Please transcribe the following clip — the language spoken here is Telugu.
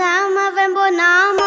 నామవెంబో నామ